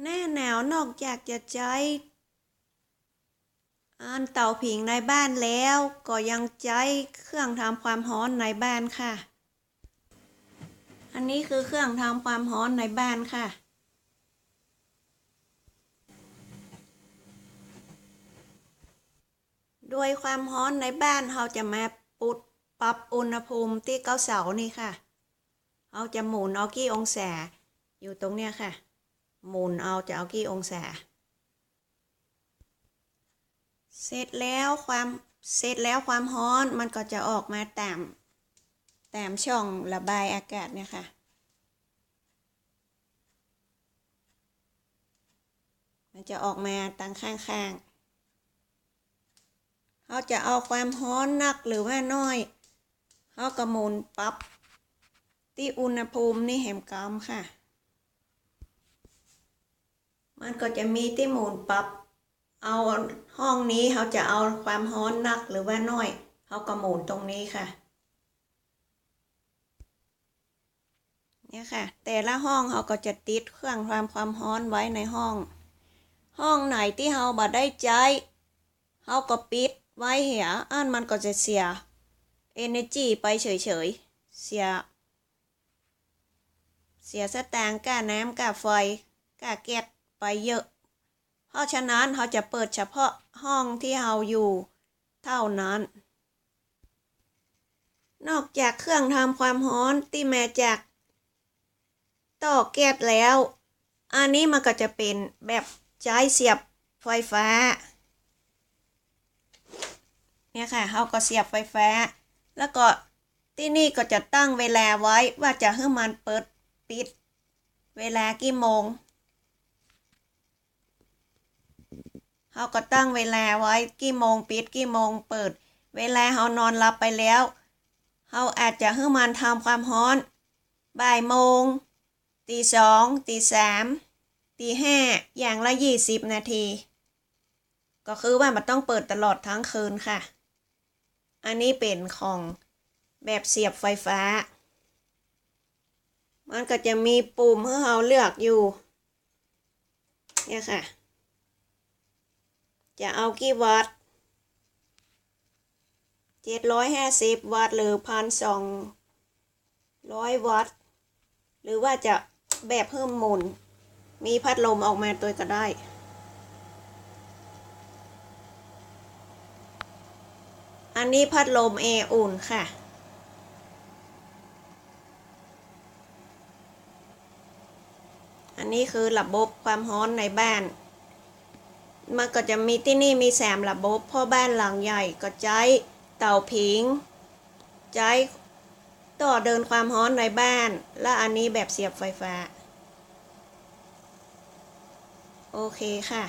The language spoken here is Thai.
แน่แนวนอกจากจะใช้อันเตาผิงในบ้านแล้ว ก็ยังใช้เครื่องทำความร้อนในบ้านค่ะ อันนี้คือเครื่องทำความร้อนในบ้านค่ะโดยความร้อนในบ้านเราจะมาปุดปรับอุณหภูมิที่เก้าเสานี่ค่ะเราจะหมุนเอากี่องศาอยู่ตรงเนี้ยค่ะ หมุนเอาจะเอากี่องศา เสร็จแล้วความเสร็จแล้วความร้อนมันก็จะออกมาตามตามช่องระบายอากาศเนี่ยค่ะ มันจะออกมาตั้งข้างๆเขาจะเอาความร้อนนักหรือว่าน้อยเขากระมุนปับที่อุณหภูมินี่แหมกำค่ะ มันก็จะมีที่หมุนปรับเอาห้องนี้เขาจะเอาความร้อนนักหรือว่าน้อยเขาก็หมุนตรงนี้ค่ะเนี่ยค่ะ แต่ละห้องเขาก็จะติดเครื่องความความร้อนไว้ในห้อง ห้องไหนที่เขาบ่ได้ใจเขาก็ปิดไว้เหียอันมันก็จะเสีย energy ไปเฉยๆ เสีย เสียสตางค์ก้าน้ำก้าไฟก้าแก๊ส ไปเยอะ เพราะฉะนั้นเขาจะเปิดเฉพาะห้องที่เราอยู่เท่านั้น นอกจากเครื่องทำความร้อนที่มาจากต่อแก๊สแล้ว อันนี้มันก็จะเป็นแบบใช้เสียบไฟฟ้า เนี่ยค่ะเขาก็เสียบไฟฟ้า แล้วก็ที่นี่ก็จะตั้งเวลาไว้ว่าจะให้มันเปิดปิด เวลากี่โมง เขาก็ตั้งเวลาไว้กี่โมงปิดกี่โมงเปิด เวลาเขานอนหลับไปแล้วเขาอาจจะให้มันทำความร้อนบ่ายโมงตีสองตีสามตีห้าอย่างละยี่สิบนาที ก็คือว่ามันต้องเปิดตลอดทั้งคืนค่ะ อันนี้เป็นของแบบเสียบไฟฟ้า มันก็จะมีปุ่มให้เราเลือกอยู่ เนี่ยค่ะ จะเอากี่วัตต์เจ็ดร้อยห้าสิบวัตต์หรือพันสองร้อยวัตต์ หรือว่าจะแบบเพิ่มหมุน มีพัดลมออกมาตัวก็ได้อันนี้พัดลมแอร์อุ่นค่ะ อันนี้คือระบบความร้อนในบ้าน มันก็จะมีที่นี่มีแสมระบบพ่อบ้านหลังใหญ่ก็ใช้เตาผิง ใช้ต่อเดินความร้อนในบ้าน และอันนี้แบบเสียบไฟฟ้า โอเคค่ะ